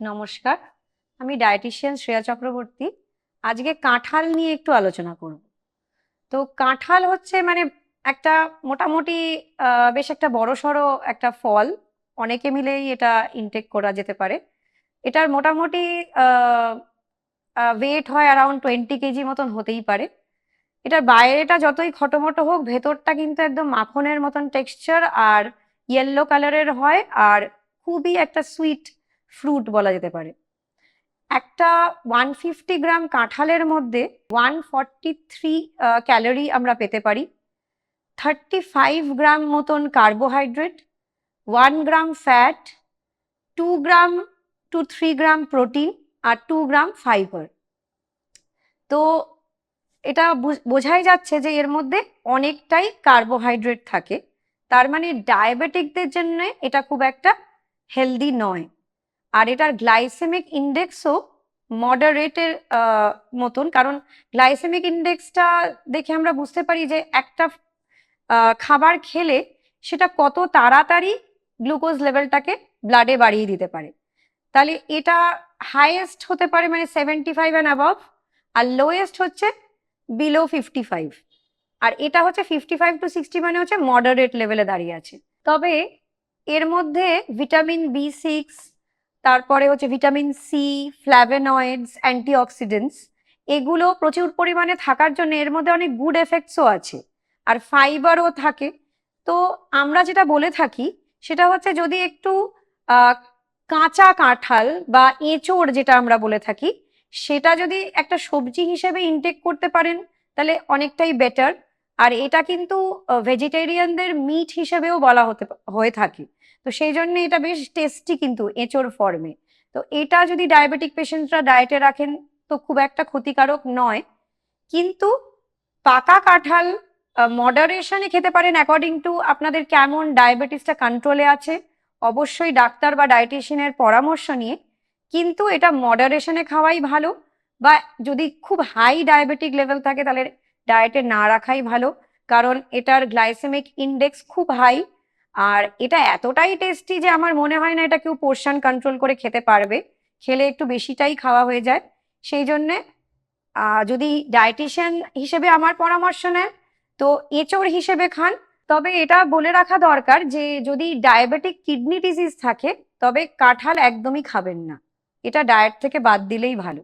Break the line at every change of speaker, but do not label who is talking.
নমস্কার, আমি ডায়েটিশিয়ান শ্রেয়া চক্রবর্তী। আজকে কাঁঠাল নিয়ে একটু আলোচনা করব। তো কাঁঠাল হচ্ছে মানে একটা মোটামুটি বেশ একটা বড়সড় একটা ফল। অনেকে মিলেই এটা ইনটেক করা যেতে পারে। এটার মোটামুটি ওয়েট হয় অ্যারাউন্ড টোয়েন্টি কেজি মতন হতেই পারে। এটার বাইরেটা যতই খটোমটো হোক, ভেতরটা কিন্তু একদম মাখনের মতন টেক্সচার আর ইয়েলো কালারের হয়। আর খুবই একটা সুইট ফ্রুট বলা যেতে পারে। একটা ওয়ান ফিফটি গ্রাম কাঁঠালের মধ্যে ওয়ান ফর্টি থ্রি ক্যালোরি আমরা পেতে পারি। থার্টি ফাইভ গ্রাম মতন carbohydrate one gram fat two gram two three gram protein আর টু গ্রাম ফাইবার তো এটা বোঝাই যাচ্ছে যে এর মধ্যে অনেকটাই কার্বোহাইড্রেট থাকে। তার মানে ডায়াবেটিকদের জন্য এটা খুব একটা হেলদি নয়। আর এটার গ্লাইসেমিক ইন্ডেক্সও মডারেটের মতন। কারণ গ্লাইসেমিক ইন্ডেক্সটা দেখে আমরা বুঝতে পারি যে একটা খাবার খেলে সেটা কত তাড়াতাড়ি গ্লুকোজ লেভেলটাকে ব্লাডে বাড়িয়ে দিতে পারে। তাহলে এটা হাইয়েস্ট হতে পারে মানে সেভেন্টি ফাইভ অ্যান্ড অ্যাবভ আর লোয়েস্ট হচ্ছে বিলো ফিফটি ফাইভ আর এটা হচ্ছে ফিফটি ফাইভ টু সিক্সটি মানে হচ্ছে মডারেট লেভেলে দাঁড়িয়ে আছে। তবে এর মধ্যে ভিটামিন বি সিক্স তারপরে হচ্ছে ভিটামিন সি ফ্ল্যাভেনয়েডস অ্যান্টিঅক্সিডেন্টস এগুলো প্রচুর পরিমাণে থাকার জন্য এর মধ্যে অনেক গুড এফেক্টসও আছে। আর ফাইবারও থাকে। তো আমরা যেটা বলে থাকি, সেটা হচ্ছে যদি একটু কাঁচা কাঁঠাল বা এঁচোড় যেটা আমরা বলে থাকি, সেটা যদি একটা সবজি হিসেবে ইনটেক করতে পারেন, তাহলে অনেকটাই বেটার আর এটা কিন্তু ভেজিটেরিয়ানদের মিট হিসেবেও বলা হতে, হয়ে থাকে। তো সেই জন্য এটা বেশ টেস্টি কিন্তু এঁচোড় ফর্মে তো এটা যদি ডায়াবেটিক পেশেন্টরা ডায়েটে রাখেন, তো খুব একটা ক্ষতিকারক নয়। কিন্তু পাকা কাঁঠাল মডারেশনে খেতে পারেন অ্যাকর্ডিং টু আপনাদের কেমন ডায়াবেটিসটা কন্ট্রোলে আছে। অবশ্যই ডাক্তার বা ডায়েটিশিয়ানের পরামর্শ নিয়ে। কিন্তু এটা মডারেশনে খাওয়াই ভালো বা যদি খুব হাই ডায়াবেটিক লেভেল থাকে, তাহলে ডায়েটে না রাখাই ভালো। কারণ এটার গ্লাইসেমিক ইন্ডেক্স খুব হাই আর এটা এতটাই টেস্টি যে আমার মনে হয় না এটা কেউ পোর্শন কন্ট্রোল করে খেতে পারবে। খেলে একটু বেশিটাই খাওয়া হয়ে যায়। সেই জন্যে যদি ডায়েটিশিয়ান হিসেবে আমার পরামর্শ নেন, তো এঁচড় হিসেবে খান। তবে এটা বলে রাখা দরকার যে, যদি ডায়াবেটিক কিডনি ডিজিজ থাকে, তবে কাঁঠাল একদমই খাবেন না। এটা ডায়েট থেকে বাদ দিলেই ভালো।